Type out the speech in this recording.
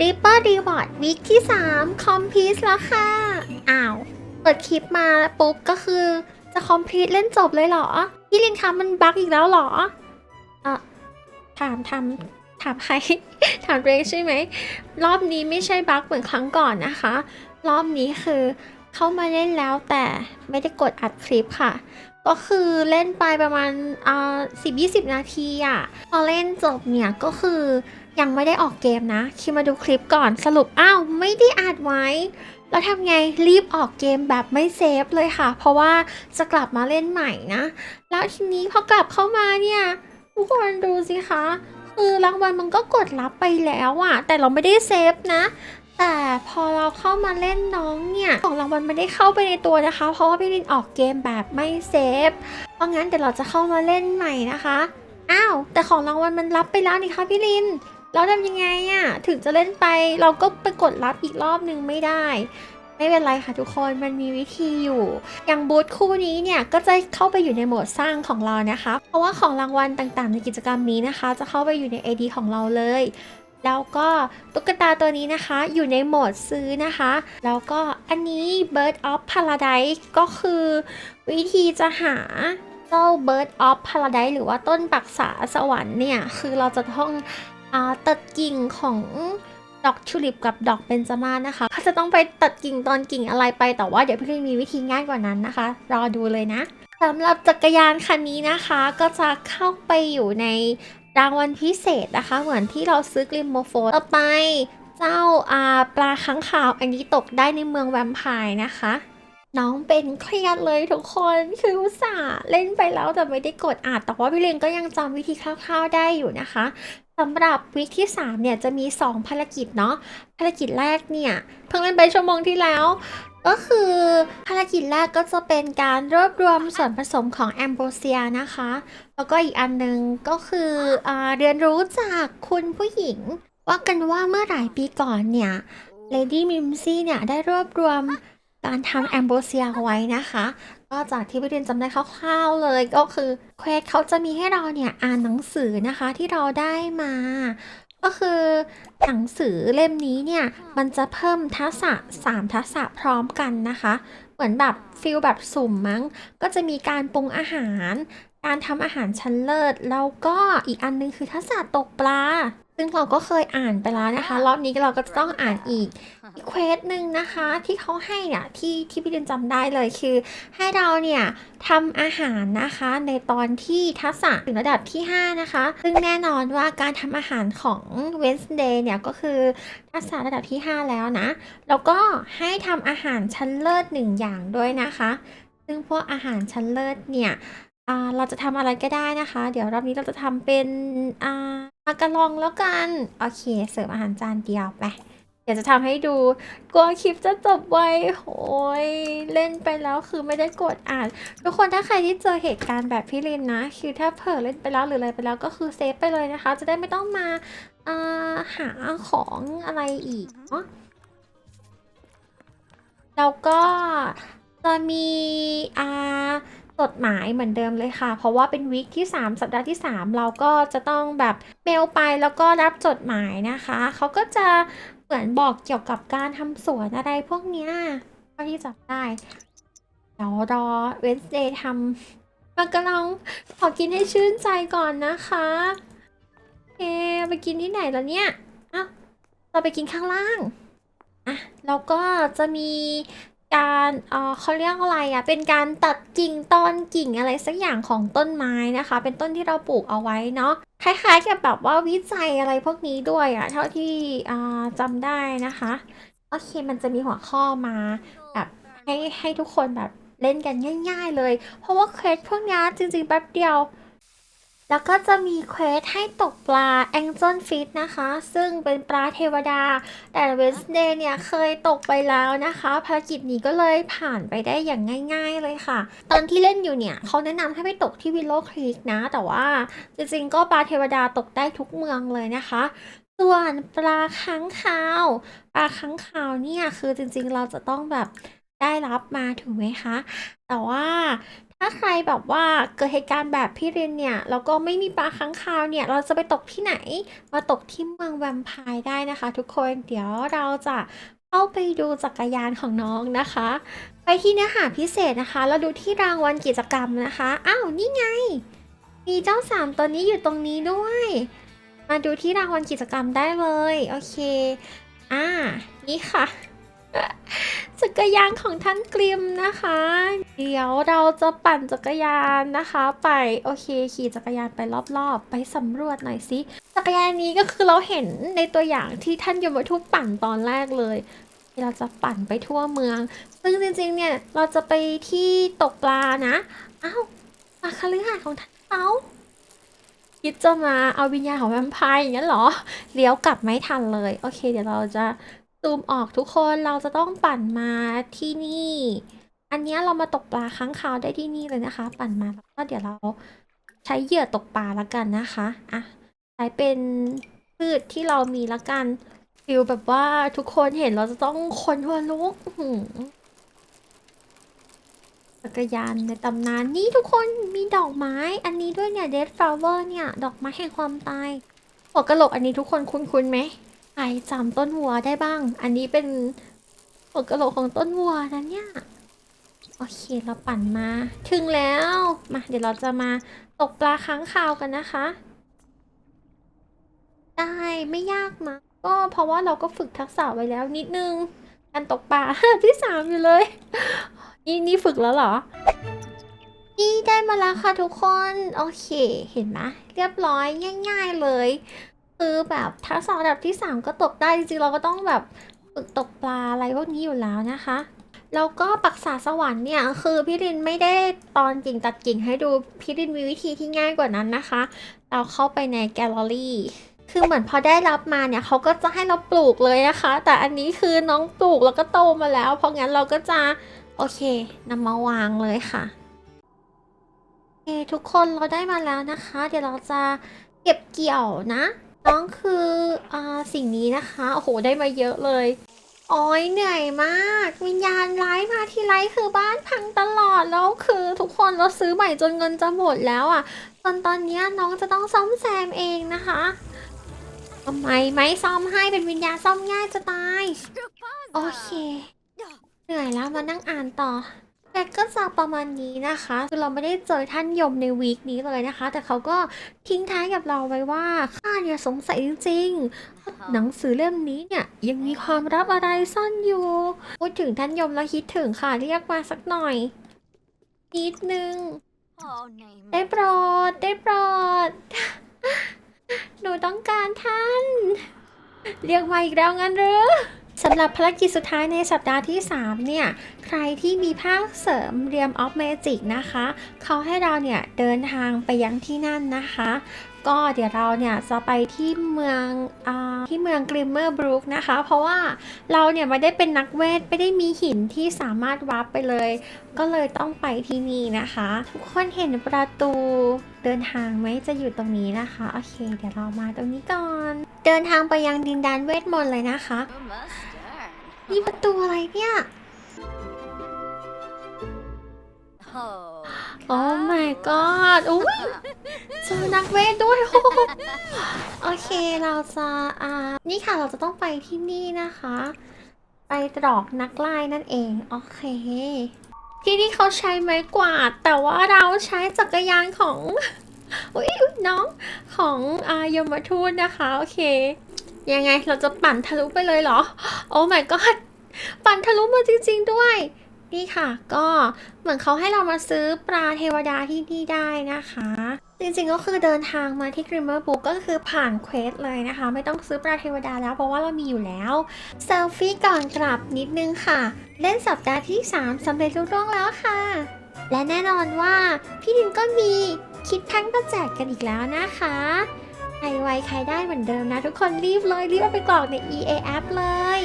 ริปเปอร์รีวอร์ดวีคที่3คอมพลีทแล้วค่ะ อ้าว เปิดคลิปมาปุ๊บก็คือจะคอมพลีทเล่นจบเลยเหรอ พี่ลินคะมันบั๊กอีกแล้วเหรอเอะถามถามถามใคร ถามเรกใช่ไหม รอบนี้ไม่ใช่บั๊กเหมือนครั้งก่อนนะคะ รอบนี้คือเข้ามาเล่นแล้วแต่ไม่ได้กดอัดคลิปค่ะ ก็คือเล่นไปประมาณอ่าสิบยี่สิบนาทีอะ่ะ พอเล่นจบเนี่ยก็คือ ยังไม่ได้ออกเกมนะ คิดมาดูคลิปก่อนสรุปอ้าวไม่ได้อัดไว้ แล้วทำไงรีบออกเกมแบบไม่เซฟเลยค่ะ เพราะว่าจะกลับมาเล่นใหม่นะ แล้วทีนี้พอกลับเข้ามาเนี่ยทุกคนดูสิคะคือรางวัลมันก็กดรับไปแล้วอะแต่เราไม่ได้เซฟนะ แต่พอเราเข้ามาเล่นน้องเนี่ยของรางวัลไม่ได้เข้าไปในตัวนะคะ เพราะว่าพี่ลินออกเกมแบบไม่เซฟ เพราะงั้นเดี๋ยวเราจะเข้ามาเล่นใหม่นะคะ อ้าว แต่ของรางวัลมันรับไปแล้วนี่คะพี่ลิน แล้วทำยังไงอะถึงจะเล่นไปเราก็ไปกดรับอีกรอบนึงไม่ได้ ไม่เป็นไรค่ะทุกคนมันมีวิธีอยู่ อย่างบูธคู่นี้เนี่ยก็จะเข้าไปอยู่ในโหมดสร้างของเรานะคะ เพราะว่าของรางวัลต่างๆ ในกิจกรรมนี้นะคะ จะเข้าไปอยู่ใน AD ของเราเลยแล้วก็ตุ๊กตาตัวนี้นะคะอยู่ในโหมดซื้อนะคะ แล้วก็อันนี้ Bird of Paradise ก็คือวิธีจะหาเจ้า Bird of Paradise หรือว่าต้นปักษาสวรรค์เนี่ย คือเราจะต้อง ตัดกิ่งของดอกชูลิปกับดอกเบญจมาศนะคะเขาจะต้องไปตัดกิ่งตอนกิ่งอะไรไปแต่ว่าเดี๋ยวพี่ลินมีวิธีง่ายกว่านั้นนะคะ รอดูเลยนะสำหรับจักรยานคันนี้นะคะ ก็จะเข้าไปอยู่ในรางวัลพิเศษนะคะ เหมือนที่เราซื้อกลิมโมโฟนต่อไปเจ้าอาปลาค้างคาวอันนี้ตกได้ในเมืองแวมไพร์นะคะ น้องเป็นเครียดเลยทุกคนคืออุตส่าห์เล่นไปแล้วแต่ไม่ได้กดอานแต่ว่าพี่เลนก็ยังจำวิธีคร่าวๆได้อยู่นะคะ สำหรับวิกที่ 3 เนี่ย จะมี 2 ภารกิจเนาะภารกิจแรกเนี่ยเพิ่งเล่นไปชั่วโมงที่แล้ว ก็คือภารกิจแรกก็จะเป็นการรวบรวมส่วนผสมของแอมโบเซียนะคะ แล้วก็อีกอันหนึงก็คืออเรียนรู้จากคุณผู้หญิง ว่ากันว่าเมื่อหลายปีก่อนเนี่ย Lady m i m s y เนี่ย ได้รวบรวม การทำแอมโบเซียไว้นะคะ ก็จากที่พี่เรียนจำได้คร่าวๆเลยก็คือเควสเขาจะมีให้เราเนี่ยอ่านหนังสือนะคะที่เราได้มา ก็คือหนังสือเล่มนี้เนี่ย มันจะเพิ่มทักษะ 3 ทักษะพร้อมกันนะคะ เหมือนแบบฟิลแบบสุ่มมั้ง ก็จะมีการปรุงอาหาร การทำอาหารชั้นเลิศ แล้วก็อีกอันนึงคือทักษะตกปลา ซึ่งเราก็เคยอ่านไปแล้วนะคะ รอบนี้เราก็จะต้องอ่านอีกอีกเควสหนึ่งนะคะ ที่เขาให้เนี่ยที่ที่พี่เรียนจำได้เลยคือ ให้เราเนี่ยทำอาหารนะคะในตอนที่ทักษะถึงระดับที่ 5 นะคะ ซึ่งแน่นอนว่าการทำอาหารของ Wednesday เนี่ยก็คือทักษะระดับที่ 5 แล้วนะ แล้วก็ให้ทำอาหารชั้นเลิศหนึ่งอย่างด้วยนะคะ ซึ่งพวกอาหารชั้นเลิศเนี่ยเราจะทำอะไรก็ได้นะคะ เดี๋ยวรอบนี้เราจะทำเป็น มากะลองแล้วกัน โอเค เสิร์ฟอาหารจานเดียวไป เดี๋ยวจะทำให้ดู กลัวคลิปจะจบไวโอ้ยเล่นไปแล้วคือไม่ได้กดอ่าน ทุกคนถ้าใครที่เจอเหตุการณ์แบบพี่ลินนะ คือถ้าเผลอเล่นไปแล้วหรืออะไรไปแล้วก็คือเซฟไปเลยนะคะ จะได้ไม่ต้องมาาหาของอะไรอีกเนาะแล้วก็จะมีอ่า จดหมายเหมือนเดิมเลยค่ะ เพราะว่าเป็นวีคที่ 3 สัปดาห์ที่ 3 เราก็จะต้องแบบเมลไปแล้วก็รับจดหมายนะคะ เขาก็จะเหมือนบอกเกี่ยวกับการทำสวนอะไรพวกเนี้ยเท่าที่จับได้ เดี๋ยวรอเวนเดย์ทำมันก็ลองขอกินให้ชื่นใจก่อนนะคะเอไปกินที่ไหนแล้วเนี่ยอ้าวเราไปกินข้างล่างอะแล้วก็จะมี การเออเขาเรียกอะไรอะ เป็นการตัดกิ่งตอนกิ่งอะไรสักอย่างของต้นไม้นะคะ เป็นต้นที่เราปลูกเอาไว้เนาะ คล้ายๆกับแบบว่าวิจัยอะไรพวกนี้ด้วยอะเท่าที่อ่าจำได้นะคะ โอเค มันจะมีหัวข้อมาแบบให้ให้ทุกคนแบบเล่นกันง่าย ๆ เลย เพราะว่าเควสพวกนี้จริงๆแป๊บเดียว แล้วก็จะมีเควสให้ตกปลา Angel Fish นะคะ ซึ่งเป็นปลาเทวดา แต่เวนส์เดย์เนี่ยเคยตกไปแล้วนะคะภารกิจนี้ก็เลยผ่านไปได้อย่างง่าย ๆเลยค่ะ ตอนที่เล่นอยู่เนี่ยเขาแนะนำให้ไปตกที่วิลโลครีกนะ แต่ว่าจริงๆก็ปลาเทวดาตกได้ทุกเมืองเลยนะคะส่วนปลาค้างคาว ปลาค้างคาวเนี่ยคือจริงๆเราจะต้องแบบได้รับมาถูกไหมคะ แต่ว่า ถ้าใครแบบว่าเกิดเหตุการณ์แบบพี่รินเนี่ย แล้วก็ไม่มีปลาค้างคาวเนี่ย เราจะไปตกที่ไหน มาตกที่เมืองแวมไพร์ได้นะคะ ทุกคนเดี๋ยวเราจะเข้าไปดูจักรยานของน้องนะคะ ไปที่เนื้อหาพิเศษนะคะแล้วดูที่รางวัลกิจกรรมนะคะอ้าวนี่ไง มีเจ้าสามตัวนี้อยู่ตรงนี้ด้วย มาดูที่รางวัลกิจกรรมได้เลยโอเคอ่านี่ค่ะ จักรยานของท่านกริมนะคะ เดี๋ยวเราจะปั่นจักรยานนะคะ ไปโอเคขี่จักรยานไปรอบๆ ไปสำรวจหน่อยสิจักรยานนี้ก็คือเราเห็นในตัวอย่างที่ท่านยมทูตปั่นตอนแรกเลย เราจะปั่นไปทั่วเมือง ซึ่งจริงๆเนี่ยเราจะไปที่ตกปลานะอ้าวปลาคฤหาสน์ของท่านเขาคิดจะมาเอาวิญญาณของแวมไพร์อย่างนั้นเหรอ เลี้ยวกลับไม่ทันเลย โอเค เดี๋ยวเราจะ ซูมออกทุกคนเราจะต้องปั่นมาที่นี่ อันนี้เรามาตกปลาค้างคาวได้ที่นี่เลยนะคะ ปั่นมาแล้วก็เดี๋ยวเราใช้เหยื่อตกปลาและกันนะคะอะใช้เป็นพืชที่เรามีและกันฟิลแบบว่าทุกคนเห็นเราจะต้องคนหัวลุกจักรยานในตำนานนี่ทุกคนมีดอกไม้ อันนี้ด้วยเนี่ย dead flower เนี่ย ดอกไม้แห่งความตายหัวกะโหลกอันนี้ทุกคนคุ้นๆไหม ครจำต้นวัวได้บ้าง อันนี้เป็นหัวกะโหลกของต้นวัวนะเนี่ย โอเคเราปั่นมา ถึงแล้ว มาเดี๋ยวเราจะมาตกปลาค้างคาวกันนะคะ ได้ไม่ยากนะก็เพราะว่าเราก็ฝึกทักษะไว้แล้วนิดนึง การตกปลาที่สามอยู่เลย นี่นี่ฝึกแล้วเหรอ นี่ได้มาแล้วค่ะทุกคน โอเค เห็นไหมเรียบร้อยง่าย ๆเลย คือแบบทักษะระดับที่สามก็ตกได้จริงๆ เราก็ต้องแบบฝึกตกปลาอะไรพวกนี้อยู่แล้วนะคะแล้วก็ปักษาสวรรค์เนี่ยคือพี่รินไม่ได้ตอนกิ่งตัดกิ่งให้ดูพี่รินมีวิธีที่ง่ายกว่านั้นนะคะ เราเข้าไปในแกลเลอรี่คือเหมือนพอได้รับมาเนี่ยเขาก็จะให้เราปลูกเลยนะคะ แต่อันนี้คือน้องปลูกแล้วก็โตมาแล้ว เพราะงั้นเราก็จะโอเคนำมาวางเลยค่ะโอเคทุกคนเราได้มาแล้วนะคะ เดี๋ยวเราจะเก็บเกี่ยวนะ น้องคืออ่าสิ่งนี้นะคะ โอ้โห ได้มาเยอะเลยโอ้ยเหนื่อยมาก วิญญาณร้ายมาทีไรคือบ้านพังตลอดแล้วคือทุกคนเราซื้อใหม่จนเงินจะหมดแล้วอะ่ะตอนตอนนี้น้องจะต้องซ่อมแซมเองนะคะทำไมไม่ซ่อมให้เป็นวิญญาณซ่อมง่ายจะตาย โอเค เหนื่อยแล้วมานั่งอ่านต่อ แต่ก็จะประมาณนี้นะคะ คือเราไม่ได้เจอท่านยมในวีคนี้เลยนะคะ แต่เขาก็ทิ้งท้ายกับเราไว้ว่าข้าเนี่ยสงสัยจริงๆว่าหนังสือเล่มนี้เนี่ยยังมีความลับอะไรซ่อนอยู่พูดถึงท่านยมแล้วคิดถึงค่ะเรียกมาสักหน่อย นิดนึง ได้โปรดได้โปรด หนูต้องการท่าน เรียกมาอีกแล้วงั้นหรือ สำหรับภารกิจสุดท้ายในสัปดาห์ที่ 3 เนี่ย ใครที่มีภาคเสริมเรียมออฟเมจิกนะคะ เขาให้เราเนี่ยเดินทางไปยังที่นั่นนะคะ ก็เดี๋ยวเราเนี่ยจะไปที่เมืองอที่เมืองกริมเมอร์บรูคนะคะ เพราะว่าเราเนี่ยไม่ได้เป็นนักเวท ไม่ได้มีหินที่สามารถวาร์ปไปเลย ก็เลยต้องไปที่นี่นะคะ ทุกคนเห็นประตูเดินทางไหมจะอยู่ตรงนี้นะคะ โอเค เดี๋ยวเรามาตรงนี้ก่อน เดินทางไปยังดินแดนเวทมนต์เลยนะคะ นี่ประตูอะไรเนี่ยโอ้ my god อุ้ยเจอนักเวทด้วย โอเคเราจะอ่านี่ค่ะเราจะต้องไปที่นี่นะคะ ไปตรอกนักไล่นั่นเอง โอเค ที่นี่เขาใช้ไม้กวาด แต่ว่าเราใช้จักรยานของอุ้ยอุ๊ยน้องของอายมทูตนะคะ โอเค ยังไงเราจะปั่นทะลุไปเลยเหรอ โอ้ my god ปันทะลุมาจริง ๆ ด้วย นี่ค่ะ ก็เหมือนเขาให้เรามาซื้อปลาเทวดาที่นี่ได้นะคะ จริงๆก็คือเดินทางมาที่กริมเมอร์บุกก็คือผ่านเควสเลยนะคะ ไม่ต้องซื้อปลาเทวดาแล้วเพราะว่าเรามีอยู่แล้วเซลฟี่ก่อนกลับนิดนึงค่ะ เล่นสัปดาห์ที่ 3สำเร็จรุ่ร่วงแล้วค่ะ และแน่นอนว่าพี่ดินก็มีคิดแพ็คมาแจกกันอีกแล้วนะคะใครไวใครได้เหมือนเดิมนะ ทุกคนรีบเลย รีบเอาไปกรอกใน EA app เลย